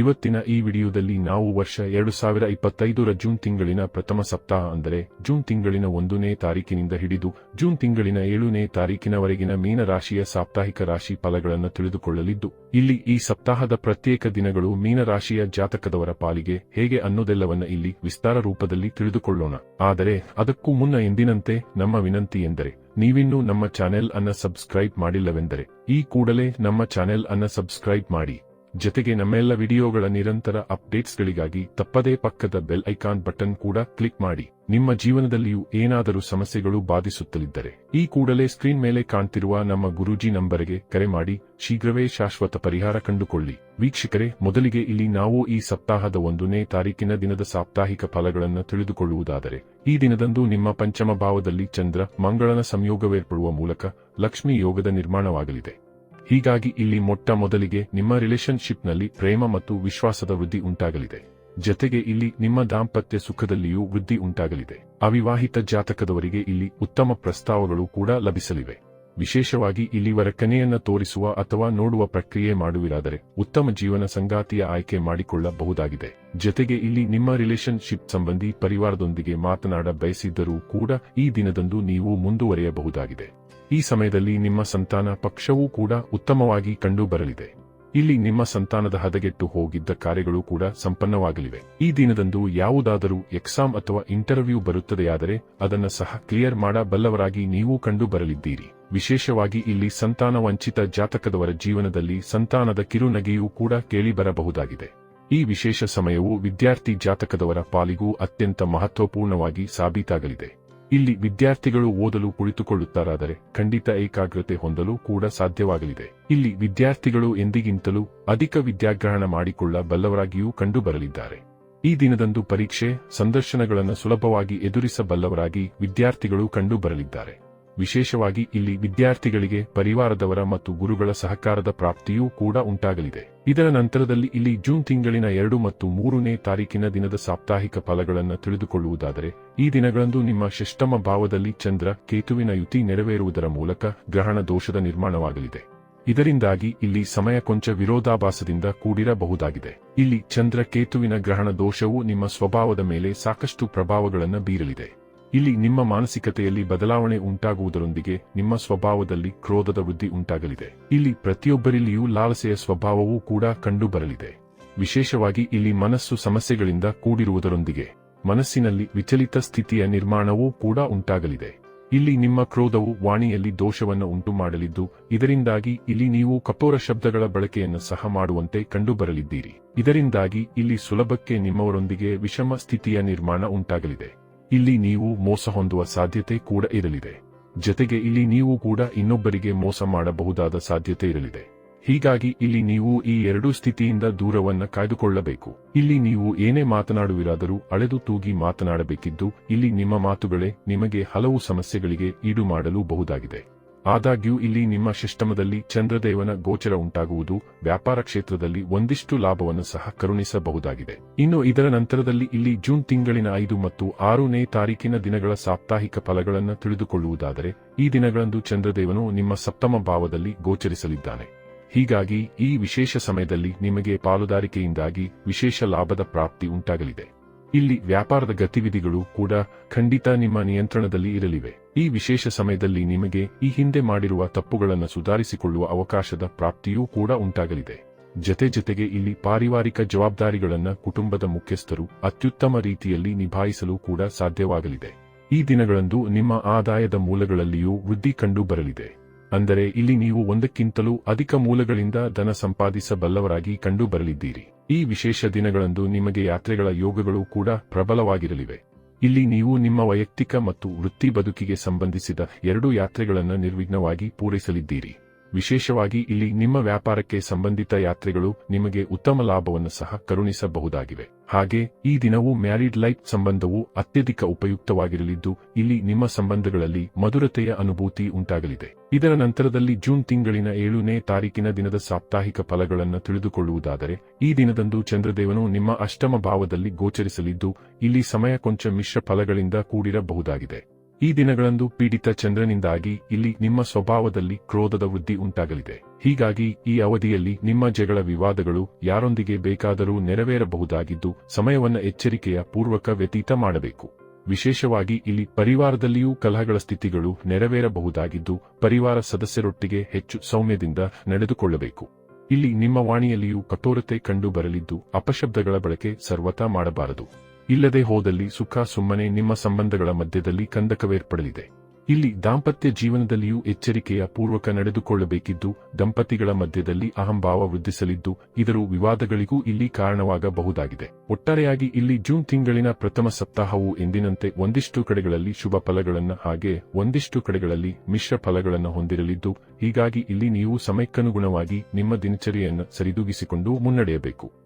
ಇವತ್ತಿನ ಈ ವಿಡಿಯೋದಲ್ಲಿ ನಾವು ವರ್ಷ ಎರಡು ಸಾವಿರ ಇಪ್ಪತ್ತೈದರ ಜೂನ್ ತಿಂಗಳಿನ ಪ್ರಥಮ ಸಪ್ತಾಹ ಅಂದರೆ ಜೂನ್ ತಿಂಗಳಿನ ಒಂದನೇ ತಾರೀಕಿನಿಂದ ಹಿಡಿದು ಜೂನ್ ತಿಂಗಳಿನ ಏಳನೇ ತಾರೀಕಿನವರೆಗಿನ ಮೀನ ರಾಶಿಯ ಸಾಪ್ತಾಹಿಕ ರಾಶಿ ಫಲಗಳನ್ನು ತಿಳಿದುಕೊಳ್ಳಲಿದ್ದು, ಇಲ್ಲಿ ಈ ಸಪ್ತಾಹದ ಪ್ರತ್ಯೇಕ ದಿನಗಳು ಮೀನ ರಾಶಿಯ ಜಾತಕದವರ ಪಾಲಿಗೆ ಹೇಗೆ ಅನ್ನೋದೆಲ್ಲವನ್ನ ಇಲ್ಲಿ ವಿಸ್ತಾರ ರೂಪದಲ್ಲಿ ತಿಳಿದುಕೊಳ್ಳೋಣ. ಆದರೆ ಅದಕ್ಕೂ ಮುನ್ನ ಎಂದಿನಂತೆ ನಮ್ಮ ವಿನಂತಿ ಎಂದರೆ, ನೀವಿನ್ನೂ ನಮ್ಮ ಚಾನೆಲ್ ಅನ್ನ ಸಬ್ಸ್ಕ್ರೈಬ್ ಮಾಡಿಲ್ಲವೆಂದರೆ, ಈ ಕೂಡಲೇ ನಮ್ಮ ಚಾನೆಲ್ ಅನ್ನ ಸಬ್ಸ್ಕ್ರೈಬ್ ಮಾಡಿ. ಜೊತೆಗೆ ನಮ್ಮೆಲ್ಲ ವಿಡಿಯೋಗಳ ನಿರಂತರ ಅಪ್ಡೇಟ್ಸ್ಗಳಿಗಾಗಿ ತಪ್ಪದೇ ಪಕ್ಕದ ಬೆಲ್ ಐಕಾನ್ ಬಟನ್ ಕೂಡ ಕ್ಲಿಕ್ ಮಾಡಿ. ನಿಮ್ಮ ಜೀವನದಲ್ಲಿಯೂ ಏನಾದರೂ ಸಮಸ್ಯೆಗಳು ಬಾಧಿಸುತ್ತಲಿದ್ದರೆ ಈ ಕೂಡಲೇ ಸ್ಕ್ರೀನ್ ಮೇಲೆ ಕಾಣ್ತಿರುವ ನಮ್ಮ ಗುರೂಜಿ ನಂಬರ್ಗೆ ಕರೆ ಮಾಡಿ. ಶೀಘ್ರವೇ ಶಾಶ್ವತ ಪರಿಹಾರ ಕಂಡುಕೊಳ್ಳಿ. ವೀಕ್ಷಕರೇ, ಮೊದಲಿಗೆ ಇಲ್ಲಿ ನಾವು ಈ ಸಪ್ತಾಹದ ಒಂದನೇ ತಾರೀಕಿನ ದಿನದ ಸಾಪ್ತಾಹಿಕ ಫಲಗಳನ್ನು ತಿಳಿದುಕೊಳ್ಳುವುದಾದರೆ, ಈ ದಿನದಂದು ನಿಮ್ಮ ಪಂಚಮ ಭಾವದಲ್ಲಿ ಚಂದ್ರ ಮಂಗಳನ ಸಂಯೋಗವೇರ್ಪಡುವ ಮೂಲಕ ಲಕ್ಷ್ಮಿ ಯೋಗದ ನಿರ್ಮಾಣವಾಗಲಿದೆ. ಹೀಗಾಗಿ ಇಲ್ಲಿ ಮೊಟ್ಟ ಮೊದಲಿಗೆ ನಿಮ್ಮ ರಿಲೇಶನ್ಶಿಪ್ನಲ್ಲಿ ಪ್ರೇಮ ಮತ್ತು ವಿಶ್ವಾಸದ ವೃದ್ಧಿ ಉಂಟಾಗಲಿದೆ. ಜತೆಗೆ ಇಲ್ಲಿ ನಿಮ್ಮ ದಾಂಪತ್ಯ ಸುಖದಲ್ಲಿಯೂ ವೃದ್ಧಿ ಉಂಟಾಗಲಿದೆ. ಅವಿವಾಹಿತ ಜಾತಕದವರಿಗೆ ಇಲ್ಲಿ ಉತ್ತಮ ಪ್ರಸ್ತಾವಗಳು ಕೂಡ ಲಭಿಸಲಿವೆ. ವಿಶೇಷವಾಗಿ ಇಲ್ಲಿವರ ಕನೆಯನ್ನ ತೋರಿಸುವ ಅಥವಾ ನೋಡುವ ಪ್ರಕ್ರಿಯೆ ಮಾಡುವಿರಾದರೆ ಉತ್ತಮ ಜೀವನ ಸಂಗಾತಿಯ ಆಯ್ಕೆ ಮಾಡಿಕೊಳ್ಳಬಹುದಾಗಿದೆ. ಜತೆಗೆ ಇಲ್ಲಿ ನಿಮ್ಮ ರಿಲೇಶನ್ಶಿಪ್ ಸಂಬಂಧಿ ಪರಿವಾರದೊಂದಿಗೆ ಮಾತನಾಡ ಬಯಸಿದ್ದರೂ ಕೂಡ ಈ ದಿನದಂದು ನೀವು ಮುಂದುವರಿಯಬಹುದಾಗಿದೆ. ಈ ಸಮಯದಲ್ಲಿ ನಿಮ್ಮ ಸಂತಾನ ಪಕ್ಷವೂ ಕೂಡ ಉತ್ತಮವಾಗಿ ಕಂಡುಬರಲಿದೆ. ಇಲ್ಲಿ ನಿಮ್ಮ ಸಂತಾನದ ಹದಗೆಟ್ಟು ಹೋಗಿದ್ದ ಕಾರ್ಯಗಳು ಕೂಡ ಸಂಪನ್ನವಾಗಲಿವೆ. ಈ ದಿನದಂದು ಯಾವುದಾದರೂ ಎಕ್ಸಾಮ್ ಅಥವಾ ಇಂಟರ್ವ್ಯೂ ಬರುತ್ತದೆಯಾದರೆ ಅದನ್ನು ಸಹ ಕ್ಲಿಯರ್ ಮಾಡಬಲ್ಲವರಾಗಿ ನೀವು ಕಂಡು ಬರಲಿದ್ದೀರಿ ವಿಶೇಷವಾಗಿ ಇಲ್ಲಿ ಸಂತಾನ ವಂಚಿತ ಜಾತಕದವರ ಜೀವನದಲ್ಲಿ ಸಂತಾನದ ಕಿರುನಗೆಯೂ ಕೂಡ ಕೇಳಿಬರಬಹುದಾಗಿದೆ. ಈ ವಿಶೇಷ ಸಮಯವು ವಿದ್ಯಾರ್ಥಿ ಜಾತಕದವರ ಪಾಲಿಗೂ ಅತ್ಯಂತ ಮಹತ್ವಪೂರ್ಣವಾಗಿ ಸಾಬೀತಾಗಲಿದೆ. ಇಲ್ಲಿ ವಿದ್ಯಾರ್ಥಿಗಳು ಓದಲು ಕುಳಿತುಕೊಳ್ಳುತ್ತಾರಾದರೆ ಖಂಡಿತ ಏಕಾಗ್ರತೆ ಹೊಂದಲು ಕೂಡ ಸಾಧ್ಯವಾಗಲಿದೆ. ಇಲ್ಲಿ ವಿದ್ಯಾರ್ಥಿಗಳು ಎಂದಿಗಿಂತಲೂ ಅಧಿಕ ವಿದ್ಯಾಗ್ರಹಣ ಮಾಡಿಕೊಳ್ಳಬಲ್ಲವರಾಗಿಯೂ ಕಂಡುಬರಲಿದ್ದಾರೆ. ಈ ದಿನದಂದು ಪರೀಕ್ಷೆ, ಸಂದರ್ಶನಗಳನ್ನು ಸುಲಭವಾಗಿ ಎದುರಿಸಬಲ್ಲವರಾಗಿ ವಿದ್ಯಾರ್ಥಿಗಳು ಕಂಡುಬರಲಿದ್ದಾರೆ. ವಿಶೇಷವಾಗಿ ಇಲ್ಲಿ ವಿದ್ಯಾರ್ಥಿಗಳಿಗೆ, ಪರಿವಾರದವರ ಮತ್ತು ಗುರುಗಳ ಸಹಕಾರದ ಪ್ರಾಪ್ತಿಯೂ ಕೂಡ ಉಂಟಾಗಲಿದೆ. ಇದರ ನಂತರದಲ್ಲಿ ಇಲ್ಲಿ ಜೂನ್ ತಿಂಗಳಿನ ಎರಡು ಮತ್ತು ಮೂರನೇ ತಾರೀಕಿನ ದಿನದ ಸಾಪ್ತಾಹಿಕ ಫಲಗಳನ್ನು ತಿಳಿದುಕೊಳ್ಳುವುದಾದರೆ, ಈ ದಿನಗಳಂದು ನಿಮ್ಮ ಷಷ್ಟಮ ಭಾವದಲ್ಲಿ ಚಂದ್ರ, ಕೇತುವಿನ ಯುತಿ ನೆರವೇರುವುದರ ಮೂಲಕ ಗ್ರಹಣ ದೋಷದ ನಿರ್ಮಾಣವಾಗಲಿದೆ. ಇದರಿಂದಾಗಿ ಇಲ್ಲಿ ಸಮಯ ಕೊಂಚ ವಿರೋಧಾಭಾಸದಿಂದ ಕೂಡಿರಬಹುದಾಗಿದೆ. ಇಲ್ಲಿ ಚಂದ್ರ, ಕೇತುವಿನ ಗ್ರಹಣ ದೋಷವು ನಿಮ್ಮ ಸ್ವಭಾವದ ಮೇಲೆ ಸಾಕಷ್ಟು ಪ್ರಭಾವಗಳನ್ನು ಬೀರಲಿದೆ. ಇಲ್ಲಿ ನಿಮ್ಮ ಮಾನಸಿಕತೆಯಲ್ಲಿ ಬದಲಾವಣೆ ಉಂಟಾಗುವುದರೊಂದಿಗೆ ನಿಮ್ಮ ಸ್ವಭಾವದಲ್ಲಿ ಕ್ರೋಧದ ವೃದ್ಧಿ ಉಂಟಾಗಲಿದೆ. ಇಲ್ಲಿ ಪ್ರತಿಯೊಬ್ಬರಲ್ಲಿಯೂ ಲಾಲಸೆಯ ಸ್ವಭಾವವೂ ಕೂಡ ಕಂಡುಬರಲಿದೆ. ವಿಶೇಷವಾಗಿ ಇಲ್ಲಿ ಮನಸ್ಸು ಸಮಸ್ಯೆಗಳಿಂದ ಕೂಡಿರುವುದರೊಂದಿಗೆ ಮನಸ್ಸಿನಲ್ಲಿ ವಿಚಲಿತ ಸ್ಥಿತಿಯ ನಿರ್ಮಾಣವೂ ಕೂಡ ಉಂಟಾಗಲಿದೆ. ಇಲ್ಲಿ ನಿಮ್ಮ ಕ್ರೋಧವು ವಾಣಿಯಲ್ಲಿ ದೋಷವನ್ನು ಉಂಟು ಮಾಡಲಿದ್ದು ಇದರಿಂದಾಗಿ ಇಲ್ಲಿ ನೀವು ಕಪೋರ ಶಬ್ದಗಳ ಬಳಕೆಯನ್ನು ಸಹ ಮಾಡುವಂತೆ ಕಂಡುಬರಲಿದ್ದೀರಿ. ಇದರಿಂದಾಗಿ ಇಲ್ಲಿ ಸುಲಭಕ್ಕೆ ನಿಮ್ಮವರೊಂದಿಗೆ ವಿಷಮ ಸ್ಥಿತಿಯ ನಿರ್ಮಾಣ ಉಂಟಾಗಲಿದೆ. ಇಲ್ಲಿ ನೀವು ಮೋಸ ಹೊಂದುವ ಸಾಧ್ಯತೆ ಕೂಡ ಇರಲಿದೆ. ಜತೆಗೆ ಇಲ್ಲಿ ನೀವು ಕೂಡ ಇನ್ನೊಬ್ಬರಿಗೆ ಮೋಸ ಮಾಡಬಹುದಾದ ಸಾಧ್ಯತೆ ಇರಲಿದೆ. ಹೀಗಾಗಿ ಇಲ್ಲಿ ನೀವು ಈ ಎರಡೂ ಸ್ಥಿತಿಯಿಂದ ದೂರವನ್ನ ಕಾಯ್ದುಕೊಳ್ಳಬೇಕು. ಇಲ್ಲಿ ನೀವು ಏನೇ ಮಾತನಾಡುವಿರಾದರೂ ಅಳೆದು ತೂಗಿ ಮಾತನಾಡಬೇಕಿದ್ದು, ಇಲ್ಲಿ ನಿಮ್ಮ ಮಾತುಗಳೇ ನಿಮಗೆ ಹಲವು ಸಮಸ್ಯೆಗಳಿಗೆ ಈಡು ಮಾಡಲು ಬಹುದಾಗಿದೆ. ಆದಾಗ್ಯೂ ಇಲ್ಲಿ ನಿಮ್ಮ ಶಿಷ್ಟಮದಲ್ಲಿ ಚಂದ್ರದೇವನ ಗೋಚರ ಉಂಟಾಗುವುದು, ವ್ಯಾಪಾರ ಕ್ಷೇತ್ರದಲ್ಲಿ ಒಂದಿಷ್ಟು ಲಾಭವನ್ನು ಸಹ ಕರುಣಿಸಬಹುದಾಗಿದೆ. ಇನ್ನು ಇದರ ನಂತರದಲ್ಲಿ ಇಲ್ಲಿ ಜೂನ್ ತಿಂಗಳಿನ ಐದು ಮತ್ತು ಆರನೇ ತಾರೀಕಿನ ದಿನಗಳ ಸಾಪ್ತಾಹಿಕ ಫಲಗಳನ್ನು ತಿಳಿದುಕೊಳ್ಳುವುದಾದರೆ, ಈ ದಿನಗಳಂದು ಚಂದ್ರದೇವನು ನಿಮ್ಮ ಸಪ್ತಮ ಭಾವದಲ್ಲಿ ಗೋಚರಿಸಲಿದ್ದಾನೆ. ಹೀಗಾಗಿ, ಈ ವಿಶೇಷ ಸಮಯದಲ್ಲಿ ನಿಮಗೆ ಪಾಲುದಾರಿಕೆಯಿಂದಾಗಿ ವಿಶೇಷ ಲಾಭದ ಪ್ರಾಪ್ತಿ ಉಂಟಾಗಲಿದೆ. ಇಲ್ಲಿ ವ್ಯಾಪಾರದ ಗತಿವಿಧಿಗಳು ಕೂಡ ಖಂಡಿತ ನಿಮ್ಮ ನಿಯಂತ್ರಣದಲ್ಲಿ ಇರಲಿವೆ. ಈ ವಿಶೇಷ ಸಮಯದಲ್ಲಿ ನಿಮಗೆ ಈ ಹಿಂದೆ ಮಾಡಿರುವ ತಪ್ಪುಗಳನ್ನು ಸುಧಾರಿಸಿಕೊಳ್ಳುವ ಅವಕಾಶದ ಪ್ರಾಪ್ತಿಯೂ ಕೂಡ ಉಂಟಾಗಲಿದೆ. ಜತೆ ಜತೆಗೆ ಇಲ್ಲಿ ಪಾರಿವಾರಿಕ ಜವಾಬ್ದಾರಿಗಳನ್ನು ಕುಟುಂಬದ ಮುಖ್ಯಸ್ಥರು ಅತ್ಯುತ್ತಮ ರೀತಿಯಲ್ಲಿ ನಿಭಾಯಿಸಲು ಕೂಡ ಸಾಧ್ಯವಾಗಲಿದೆ. ಈ ದಿನಗಳಂದು ನಿಮ್ಮ ಆದಾಯದ ಮೂಲಗಳಲ್ಲಿಯೂ ವೃದ್ಧಿ ಕಂಡು ಬರಲಿದೆ. ಅಂದರೆ ಇಲ್ಲಿ ನೀವು ಒಂದಕ್ಕಿಂತಲೂ ಅಧಿಕ ಮೂಲಗಳಿಂದ ಧನ ಸಂಪಾದಿಸಬಲ್ಲವರಾಗಿ ಕಂಡು ಬರಲಿದ್ದೀರಿ. ಈ ವಿಶೇಷ ದಿನಗಳಂದು ನಿಮಗೆ ಯಾತ್ರೆಗಳ ಯೋಗಗಳು ಕೂಡ ಪ್ರಬಲವಾಗಿರಲಿವೆ. ಇಲ್ಲಿ ನೀವು ನಿಮ್ಮ ವೈಯಕ್ತಿಕ ಮತ್ತು ವೃತ್ತಿ ಬದುಕಿಗೆ ಸಂಬಂಧಿಸಿದ ಎರಡು ಯಾತ್ರೆಗಳನ್ನು ನಿರ್ವಿಘ್ನವಾಗಿ ಪೂರೈಸಲಿದ್ದೀರಿ. ವಿಶೇಷವಾಗಿ ಇಲ್ಲಿ ನಿಮ್ಮ ವ್ಯಾಪಾರಕ್ಕೆ ಸಂಬಂಧಿತ ಯಾತ್ರೆಗಳು ನಿಮಗೆ ಉತ್ತಮ ಲಾಭವನ್ನು ಸಹ ಕರುಣಿಸಬಹುದಾಗಿವೆ. ಹಾಗೆ, ಈ ದಿನವು ಮ್ಯಾರಿಡ್ ಲೈಫ್ ಸಂಬಂಧವು ಅತ್ಯಧಿಕ ಉಪಯುಕ್ತವಾಗಿರಲಿದ್ದು, ಇಲ್ಲಿ ನಿಮ್ಮ ಸಂಬಂಧಗಳಲ್ಲಿ ಮಧುರತೆಯ ಅನುಭೂತಿ ಉಂಟಾಗಲಿದೆ. ಇದರ ನಂತರದಲ್ಲಿ ಜೂನ್ ತಿಂಗಳಿನ ಏಳನೇ ತಾರೀಕಿನ ದಿನದ ಸಾಪ್ತಾಹಿಕ ಫಲಗಳನ್ನು ತಿಳಿದುಕೊಳ್ಳುವುದಾದರೆ, ಈ ದಿನದಂದು ಚಂದ್ರದೇವನು ನಿಮ್ಮ ಅಷ್ಟಮ ಭಾವದಲ್ಲಿ ಗೋಚರಿಸಲಿದ್ದು, ಇಲ್ಲಿ ಸಮಯ ಕೊಂಚ ಮಿಶ್ರ ಫಲಗಳಿಂದ ಕೂಡಿರಬಹುದಾಗಿದೆ. ಈ ದಿನಗಳಂದು ಪೀಡಿತ ಚಂದ್ರನಿಂದಾಗಿ ಇಲ್ಲಿ ನಿಮ್ಮ ಸ್ವಭಾವದಲ್ಲಿ ಕ್ರೋಧದ ವೃದ್ಧಿ ಉಂಟಾಗಲಿದೆ. ಹೀಗಾಗಿ ಈ ಅವಧಿಯಲ್ಲಿ ನಿಮ್ಮ ಜಗಳ ವಿವಾದಗಳು ಯಾರೊಂದಿಗೆ ಬೇಕಾದರೂ ನೆರವೇರಬಹುದಾಗಿದ್ದು ಸಮಯವನ್ನ ಎಚ್ಚರಿಕೆಯ ಪೂರ್ವಕ ವ್ಯತೀತ ಮಾಡಬೇಕು. ವಿಶೇಷವಾಗಿ ಇಲ್ಲಿ ಪರಿವಾರದಲ್ಲಿಯೂ ಕಲಹಗಳ ಸ್ಥಿತಿಗಳು ನೆರವೇರಬಹುದಾಗಿದ್ದು ಪರಿವಾರ ಸದಸ್ಯರೊಟ್ಟಿಗೆ ಹೆಚ್ಚು ಸೌಮ್ಯದಿಂದ ನಡೆದುಕೊಳ್ಳಬೇಕು. ಇಲ್ಲಿ ನಿಮ್ಮ ವಾಣಿಯಲ್ಲಿಯೂ ಕಠೋರತೆ ಕಂಡು ಬರಲಿದ್ದು ಅಪಶಬ್ದಗಳ ಬಳಕೆ ಸರ್ವತಾ ಮಾಡಬಾರದು. ಇಲ್ಲದೆ ಹೋದಲ್ಲಿ ಸುಖ ಸುಮ್ಮನೆ ನಿಮ್ಮ ಸಂಬಂಧಗಳ ಮಧ್ಯದಲ್ಲಿ ಕಂದಕವೇರ್ಪಡಲಿದೆ. ಇಲ್ಲಿ ದಾಂಪತ್ಯ ಜೀವನದಲ್ಲಿಯೂ ಎಚ್ಚರಿಕೆಯ ಪೂರ್ವಕ ನಡೆದುಕೊಳ್ಳಬೇಕಿದ್ದು, ದಂಪತಿಗಳ ಮಧ್ಯದಲ್ಲಿ ಅಹಂಭಾವ ವೃದ್ಧಿಸಲಿದ್ದು, ಇದರ ವಿವಾದಗಳಿಗೂ ಇಲ್ಲಿ ಕಾರಣವಾಗಬಹುದಾಗಿದೆ. ಒಟ್ಟಾರೆಯಾಗಿ ಇಲ್ಲಿ ಜೂನ್ ತಿಂಗಳಿನ ಪ್ರಥಮ ಸಪ್ತಾಹವು ಎಂದಿನಂತೆ ಒಂದಿಷ್ಟು ಕಡೆಗಳಲ್ಲಿ ಶುಭ ಫಲಗಳನ್ನು ಹಾಗೆ ಒಂದಿಷ್ಟು ಕಡೆಗಳಲ್ಲಿ ಮಿಶ್ರ ಫಲಗಳನ್ನು ಹೊಂದಿರಲಿದ್ದು, ಹೀಗಾಗಿ ಇಲ್ಲಿ ನೀವು ಸಮಯಕ್ಕನುಗುಣವಾಗಿ ನಿಮ್ಮ ದಿನಚರಿಯನ್ನು ಸರಿದೂಗಿಸಿಕೊಂಡು ಮುನ್ನಡೆಯಬೇಕು.